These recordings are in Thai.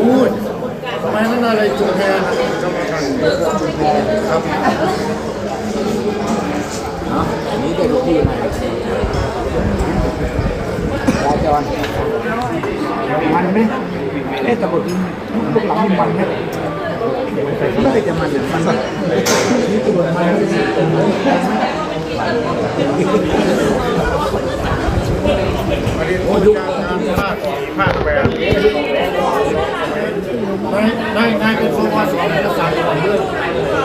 อู้ยทำไมนั่นอะไรจุดแพนกรรมการครับเนาะอันนี้ได้ลูกพี่มาจราจรมันไหมเอ๊ะตำรวจลูกหลังมันไหมไม่ได้จะมันเนี่ยมันนี่ตำรวมันประ เด็นผู้จัดการภาคภาคแปดได้ได้ได้เป็นโซวาสอนภาษาก่อนด้วย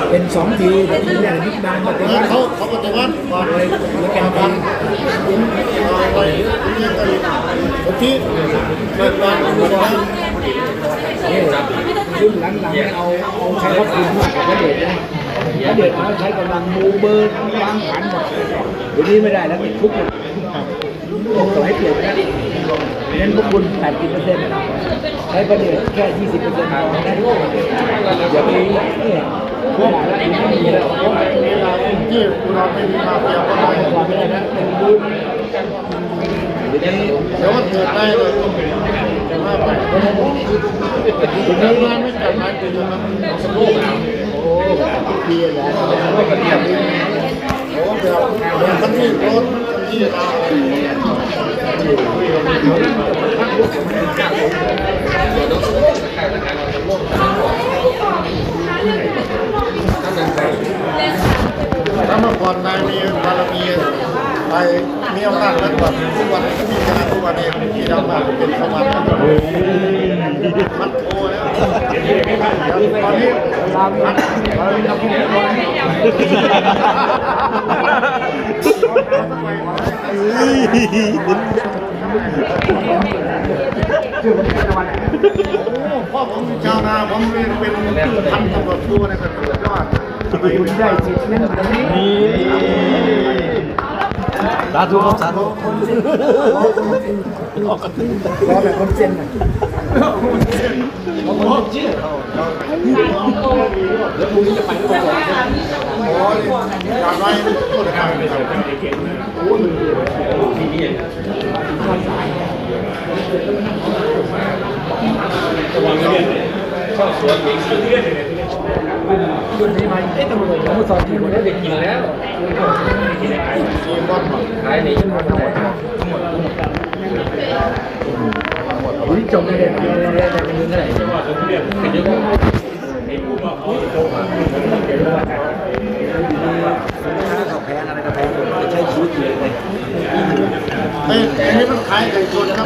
เป็นสองทีแต่ทีแรกนิดนานก็เป็นแล้เขาเขาปฏิวัติก่อนเลยแล้วแกพันไปเรียกกันคนที่เกิดการปฏิวัตินี่รุ่นหลังๆเอาเอาใช้รถคุณมากกว่าเดชนะพระเดชเอาใช้กำลังมูเบอร์วางผันหมดเดี๋ยวนี้ไม่ได้แล้วติดคุก หมดสมัยเปลี่ยนนะเน้นพวกคุณ 80เปอร์เซ็นต์ใช้ประเดชแค่ 20เปอร์เซ็นต์พอนะอย่าไปเนี่ยพวกอะไรไม่มีแล้วเวลาที่เราเป็นมาเฟียก็ได้ก่อนไม่ได้นะเป็นบูธเดี๋ยวนี้เดี๋ยวมันเกิดได้เลยจะว่าไปถึงนั้นไม่จัดงานเป็นยังไงสนุกโอ้เพียแล้วโอ้แบบแบบคันที่รถที่เรา ถ้าเมื่อก่อนนายมีบารมีไปมีอำนาจแล้วแบบทุกวันนี้มีงานทุกวันนี้มีดำมาเป็นสมาชิกมันโตแล้วตอนนี้ตามมันเราเราพูดกัน พ่อผมชาวนาผมเป็นเป็นพันตำรวจผู้นะครับสุดยอดคุณได้สิทธิ์นั่นตรงนี้สาธุครับสาธุรอแบบคนเจนน่ะโอ้ยอยางไรพูดอะไรรุ่นนี้มาเอ๊ะตำรวจเขาสอนที่คนได้เด็กกินแล้วมีบอลมาขายหนีจนหมดหมดนี่จบเลยเนี่ยได้ได้ได้เงินเท่าไหร่เขาแพงอะไรก็แพงใช้ชีวิตอยู่เลยเอ้ยอันนี้มันขายไก่ชนครับ